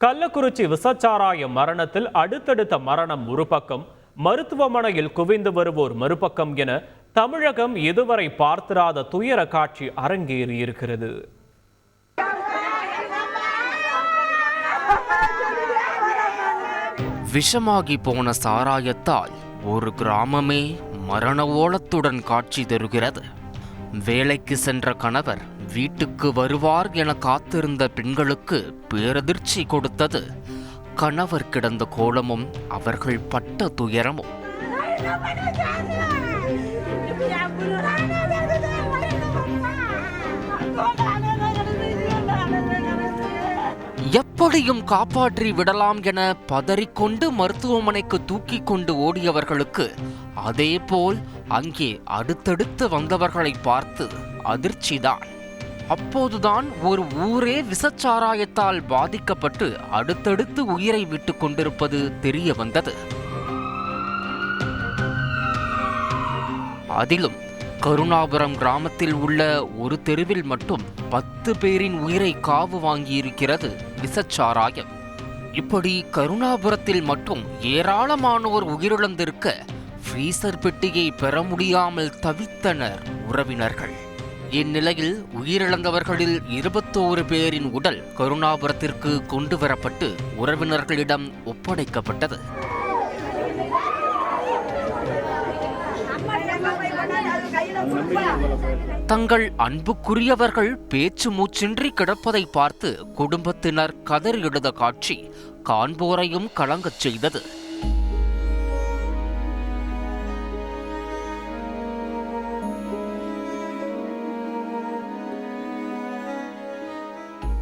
கள்ளக்குறிச்சி விசச்சாராய மரணத்தில் அடுத்தடுத்த மரணம் ஒரு பக்கம் மருத்துவமனையில் குவிந்து வருவோர் மறுபக்கம் என தமிழகம் இதுவரை பார்த்திராத துயர காட்சி அரங்கேறி இருக்கிறது விஷமாகி போன சாராயத்தால் ஒரு கிராமமே மரண ஓலத்துடன் காட்சி தருகிறது. வேலைக்கு சென்ற கணவர் வீட்டுக்கு வருவார் என காத்திருந்த பெண்களுக்கு பேரதிர்ச்சி கொடுத்தது. கணவர் கிடந்த கோலமும் அவர்கள் பட்ட துயரமும். எப்படியும் காப்பாற்றி விடலாம் என பதறிக்கொண்டு மருத்துவமனைக்கு தூக்கி கொண்டு ஓடியவர்களுக்கு அதேபோல் அங்கே அடுத்தடுத்து வந்தவர்களை பார்த்து அதிர்ச்சிதான். அப்போதுதான் ஒரு ஊரே விசச்சாராயத்தால் பாதிக்கப்பட்டு அடுத்தடுத்து உயிரை விட்டு கொண்டிருப்பது தெரிய வந்தது. அதிலும் கருணாபுரம் கிராமத்தில் உள்ள ஒரு தெருவில் மட்டும் பத்து பத்து பேரின் உயிரை காவு வாங்கியிருக்கிறது விசச்சாராயம். இப்படி கருணாபுரத்தில் மட்டும் ஏராளமானோர் உயிரிழந்திருக்க ஃப்ரீசர் பெட்டியை பெற முடியாமல் தவித்தனர் உறவினர்கள். இந்நிலையில் உயிரிழந்தவர்களில் இருபத்தோரு பேரின் உடல் கருணாபுரத்திற்கு கொண்டு வரப்பட்டு உறவினர்களிடம் ஒப்படைக்கப்பட்டது. தங்கள் அன்புக்குரியவர்கள் பேச்சு மூச்சின்றி கிடப்பதை பார்த்து குடும்பத்தினர் கதறி எழுத காட்சி காண்போரையும் கலங்கச் செய்தது.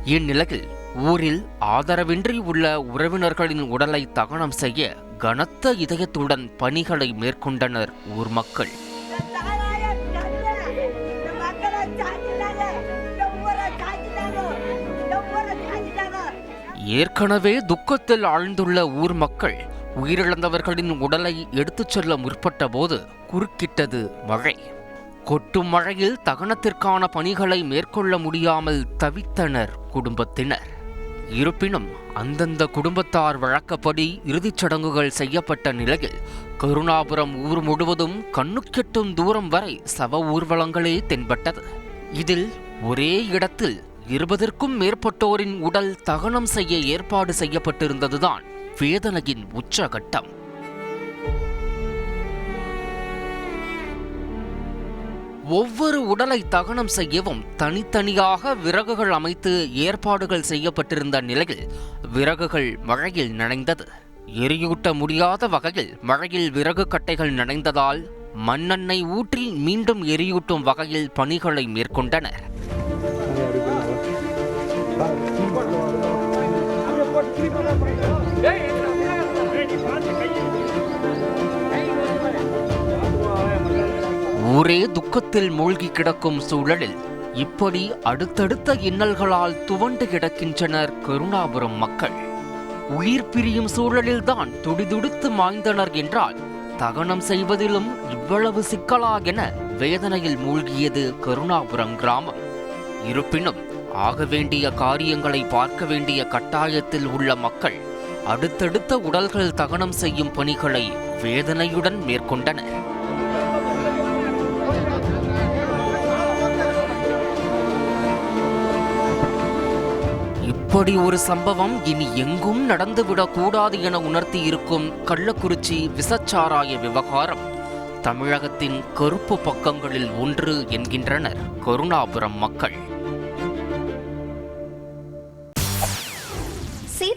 இந்நிலையில் ஊரில் ஆதரவின்றி உள்ள உறவினர்களின் உடலை தகனம் செய்ய கனத்த இதயத்துடன் பணிகளை மேற்கொண்டனர் ஊர் மக்கள். ஏற்கனவே துக்கத்தில் ஆழ்ந்துள்ள ஊர் மக்கள் உயிரிழந்தவர்களின் உடலை எடுத்துச் செல்ல முற்பட்ட போது குறுக்கிட்டது மழை. கொட்டும் மழையில் தகனத்திற்கான பணிகளை மேற்கொள்ள முடியாமல் தவித்தனர் குடும்பத்தினர். இருப்பினும் அந்தந்த குடும்பத்தார் வழக்கப்படி இறுதிச் சடங்குகள் செய்யப்பட்ட நிலையில் கருணாபுரம் ஊர் முழுவதும் கண்ணுக்கெட்டும் தூரம் வரை சவ ஊர்வலங்களே தென்பட்டது. இதில் ஒரே இடத்தில் இருபதற்கும் மேற்பட்டோரின் உடல் தகனம் செய்ய ஏற்பாடு செய்யப்பட்டிருந்ததுதான் வேதனையின் உச்சகட்டம். ஒவ்வொரு உடலை தகனம் செய்யவும் தனித்தனியாக விறகுகள் அமைத்து ஏற்பாடுகள் செய்யப்பட்டிருந்த நிலையில் விறகுகள் மழையில் நனைந்தது. எரியூட்ட முடியாத வகையில் மழையில் விறகு கட்டைகள் நனைந்ததால் மண்ணெண்ணெய் ஊற்றி மீண்டும் எரியூட்டும் வகையில் பணிகளை மேற்கொண்டனர். ஒரே துக்கத்தில் மூழ்கி கிடக்கும் சூழலில் இப்படி அடுத்தடுத்த இன்னல்களால் துவண்டு கிடக்கின்றனர் கருணாபுரம் மக்கள். உயிர் பிரியும் சூழலில்தான் துடிதுடித்து மாய்ந்தனர் என்றால் தகனம் செய்வதிலும் இவ்வளவு சிக்கலா என வேதனையில் மூழ்கியது கருணாபுரம் கிராமம். இருப்பினும் ஆக வேண்டிய காரியங்களை பார்க்க வேண்டிய கட்டாயத்தில் உள்ள மக்கள் அடுத்தடுத்த உடல்கள் தகனம் செய்யும் பணிகளை வேதனையுடன் மேற்கொண்டனர். இப்படி ஒரு சம்பவம் இனி எங்கும் நடந்துவிடக்கூடாது என உணர்த்தி இருக்கும் கள்ளக்குறிச்சி விசச்சாராய விவகாரம். தமிழகத்தின் கருப்பு பக்கங்களில் ஒன்று என்கின்றனர். கருணாபுரம் மக்கள்.